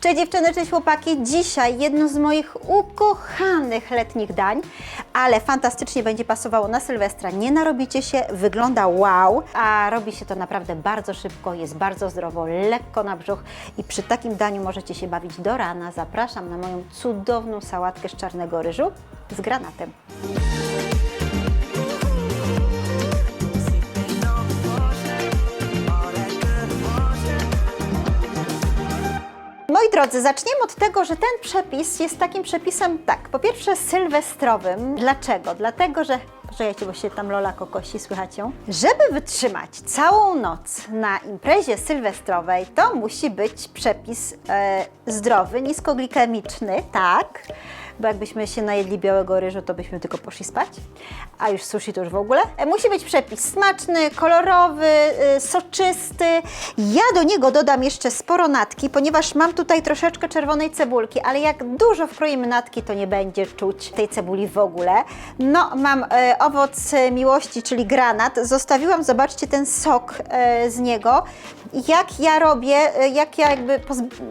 Cześć dziewczyny, cześć chłopaki. Dzisiaj jedno z moich ukochanych letnich dań, ale fantastycznie będzie pasowało na Sylwestra. Nie narobicie się, wygląda wow, a robi się to naprawdę bardzo szybko, jest bardzo zdrowo, lekko na brzuch i przy takim daniu możecie się bawić do rana. Zapraszam na moją cudowną sałatkę z czarnego ryżu z granatem. Moi drodzy, zaczniemy od tego, że ten przepis jest takim przepisem, tak, po pierwsze sylwestrowym. Dlaczego? Dlatego, że Poczekajcie, bo się tam Lola kokosi, słychać ją? Żeby wytrzymać całą noc na imprezie sylwestrowej, to musi być przepis e, zdrowy, niskoglikemiczny, tak, bo jakbyśmy się najedli białego ryżu, to byśmy tylko poszli spać, a już sushi to już w ogóle. E, musi być przepis smaczny, kolorowy, e, soczysty. Ja do niego dodam jeszcze sporo natki, ponieważ mam tutaj troszeczkę czerwonej cebulki, ale jak dużo wkroimy natki, to nie będzie czuć tej cebuli w ogóle. No, mam e, owoc miłości, czyli granat. Zostawiłam, zobaczcie ten sok e, z niego. Jak ja robię, jak ja jakby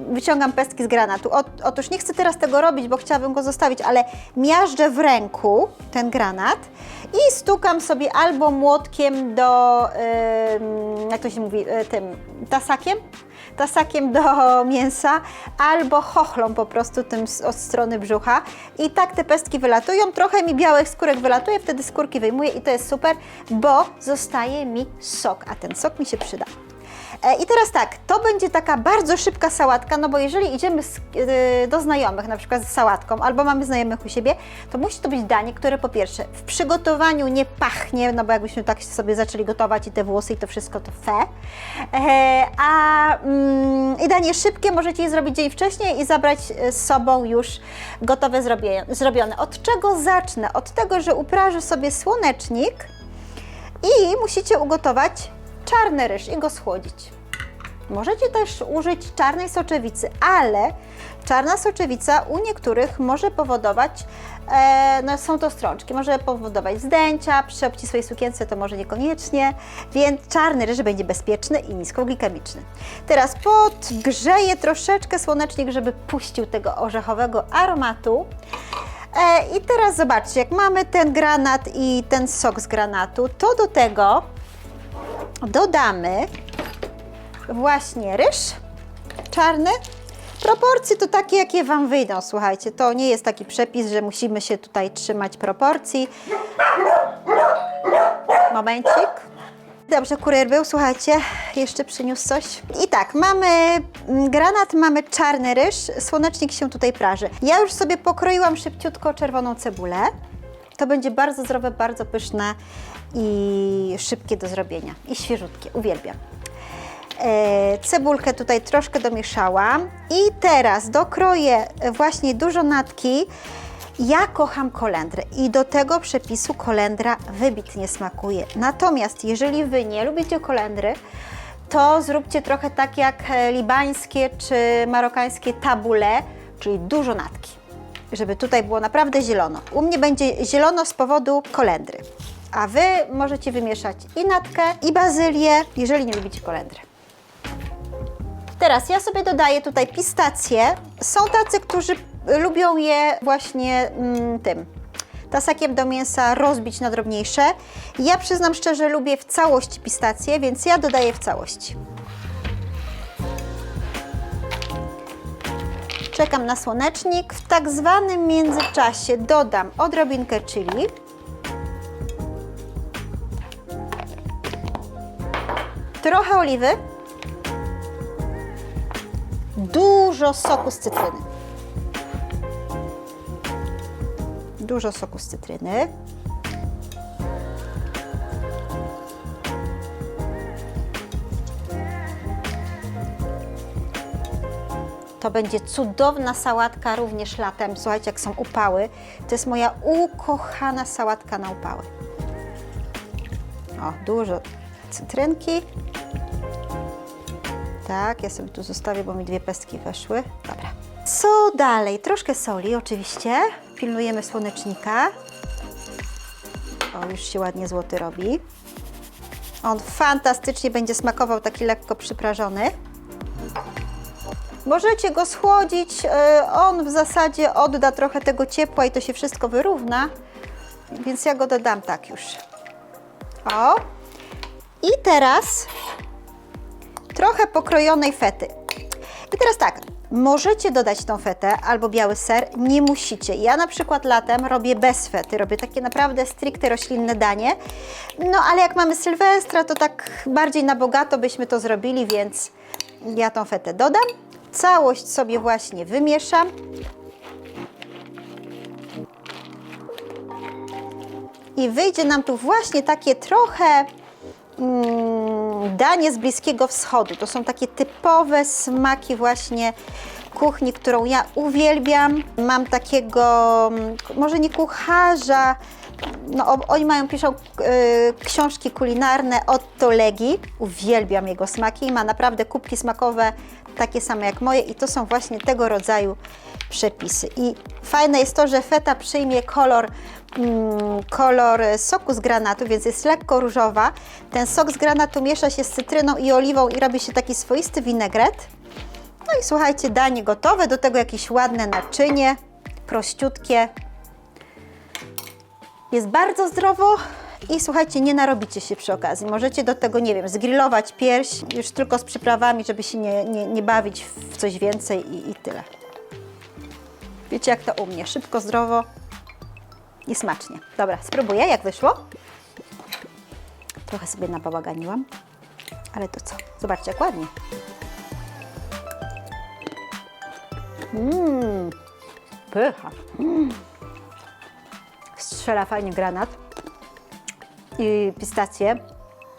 wyciągam pestki z granatu. Otóż nie chcę teraz tego robić, bo chciałabym go zostawić, ale miażdżę w ręku ten granat i stukam sobie albo młotkiem do, em, jak to się mówi, e, tym tasakiem, tasakiem do mięsa, albo chochlą po prostu tym od strony brzucha i tak te pestki wylatują. Trochę mi białych skórek wylatuje, wtedy skórki wyjmuję i to jest super, bo zostaje mi sok, a ten sok mi się przyda. E, I teraz tak, to będzie taka bardzo szybka sałatka, no bo jeżeli idziemy z, y, do znajomych, na przykład z sałatką, albo mamy znajomych u siebie, to musi to być danie, które po pierwsze w przygotowaniu nie pachnie, no bo jakbyśmy tak sobie zaczęli gotować i te włosy i to wszystko to fe, e, a mm, danie szybkie możecie je zrobić dzień wcześniej i zabrać e, z sobą już gotowe zrobione. Od czego zacznę? Od tego, że uprażę sobie słonecznik, i musicie ugotować czarny ryż i go schłodzić. Możecie też użyć czarnej soczewicy, ale czarna soczewica u niektórych może powodować, e, no są to strączki, może powodować zdęcia, przy obcisłej sukience to może niekoniecznie, więc czarny ryż będzie bezpieczny i niskoglikemiczny. Teraz podgrzeję troszeczkę słonecznik, żeby puścił tego orzechowego aromatu. E, I teraz zobaczcie, jak mamy ten granat i ten sok z granatu, to do tego dodamy właśnie ryż czarny. Proporcje to takie, jakie Wam wyjdą, słuchajcie. To nie jest taki przepis, że musimy się tutaj trzymać proporcji. Momencik. Dobrze, kurier był, słuchajcie, jeszcze przyniósł coś. I tak, mamy granat, mamy czarny ryż, słonecznik się tutaj praży. Ja już sobie pokroiłam szybciutko czerwoną cebulę. To będzie bardzo zdrowe, bardzo pyszne i szybkie do zrobienia. I świeżutkie, uwielbiam. E, cebulkę tutaj troszkę domieszałam i teraz dokroję właśnie dużo natki. Ja kocham kolendrę i do tego przepisu kolendra wybitnie smakuje. Natomiast jeżeli Wy nie lubicie kolendry, to zróbcie trochę tak jak libańskie czy marokańskie tabule, czyli dużo natki, żeby tutaj było naprawdę zielono. U mnie będzie zielono z powodu kolendry, a Wy możecie wymieszać i natkę, i bazylię, jeżeli nie lubicie kolendry. Teraz ja sobie dodaję tutaj pistacje. Są tacy, którzy lubią je właśnie mm, tym tasakiem do mięsa rozbić na drobniejsze. Ja przyznam szczerze, lubię w całości pistacje, więc ja dodaję w całości. Czekam na słonecznik. W tak zwanym międzyczasie dodam odrobinkę chili. Trochę oliwy dużo soku z cytryny. Dużo soku z cytryny. To będzie cudowna sałatka również latem. Słuchajcie, jak są upały. To jest moja ukochana sałatka na upały. O, dużo cytrynki. Tak, ja sobie tu zostawię, bo mi dwie pestki weszły. Dobra. Co dalej? Troszkę soli oczywiście. Pilnujemy słonecznika. O, już się ładnie złoty robi. On fantastycznie będzie smakował, taki lekko przyprażony. Możecie go schłodzić, e, on w zasadzie odda trochę tego ciepła i to się wszystko wyrówna, więc ja go dodam tak już. O! I teraz trochę pokrojonej fety. I teraz tak, możecie dodać tą fetę albo biały ser, nie musicie. Ja na przykład latem robię bez fety, robię takie naprawdę stricte roślinne danie. No ale jak mamy Sylwestra, to tak bardziej na bogato byśmy to zrobili, więc ja tą fetę dodam. Całość sobie właśnie wymieszam. I wyjdzie nam tu właśnie takie trochę mm, danie z Bliskiego Wschodu. To są takie typowe smaki właśnie kuchni, którą ja uwielbiam. Mam takiego, mm, może nie kucharza, no oni mają, piszą y, książki kulinarne Otto Legi. Uwielbiam jego smaki ma naprawdę kubki smakowe takie same jak moje i to są właśnie tego rodzaju przepisy. I fajne jest to, że feta przyjmie kolor, mm, kolor soku z granatu, więc jest lekko różowa. Ten sok z granatu miesza się z cytryną i oliwą i robi się taki swoisty winegret. No i słuchajcie, danie gotowe, do tego jakieś ładne naczynie, prościutkie. Jest bardzo zdrowo i słuchajcie, nie narobicie się przy okazji. Możecie do tego, nie wiem, zgrillować pierś już tylko z przyprawami, żeby się nie, nie, nie bawić w coś więcej i, i tyle. Wiecie jak to u mnie, szybko, zdrowo i smacznie. Dobra, spróbuję jak wyszło. Trochę sobie nabałaganiłam, ale to co? Zobaczcie jak ładnie. Mmm, pycha. Mm. Strzela fajnie granat i pistacje,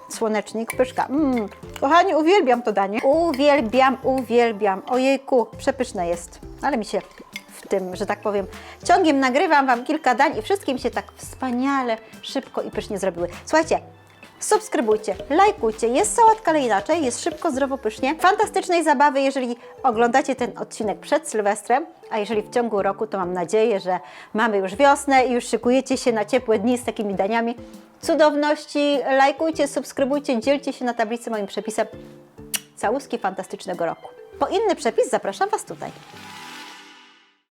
słonecznik, pyszka. Mm. Kochani, uwielbiam to danie. Uwielbiam, uwielbiam. Ojejku, przepyszne jest. Ale mi się w tym, że tak powiem, ciągiem nagrywam Wam kilka dań i wszystkie mi się tak wspaniale, szybko i pysznie zrobiły. Słuchajcie, subskrybujcie, lajkujcie. Jest sałatka, ale inaczej, jest szybko, zdrowo, pysznie. Fantastycznej zabawy, jeżeli oglądacie ten odcinek przed Sylwestrem, a jeżeli w ciągu roku, to mam nadzieję, że mamy już wiosnę i już szykujecie się na ciepłe dni z takimi daniami. Cudowności, lajkujcie, subskrybujcie, dzielcie się na tablicy moim przepisem. Całuski fantastycznego roku. Po inny przepis zapraszam Was tutaj.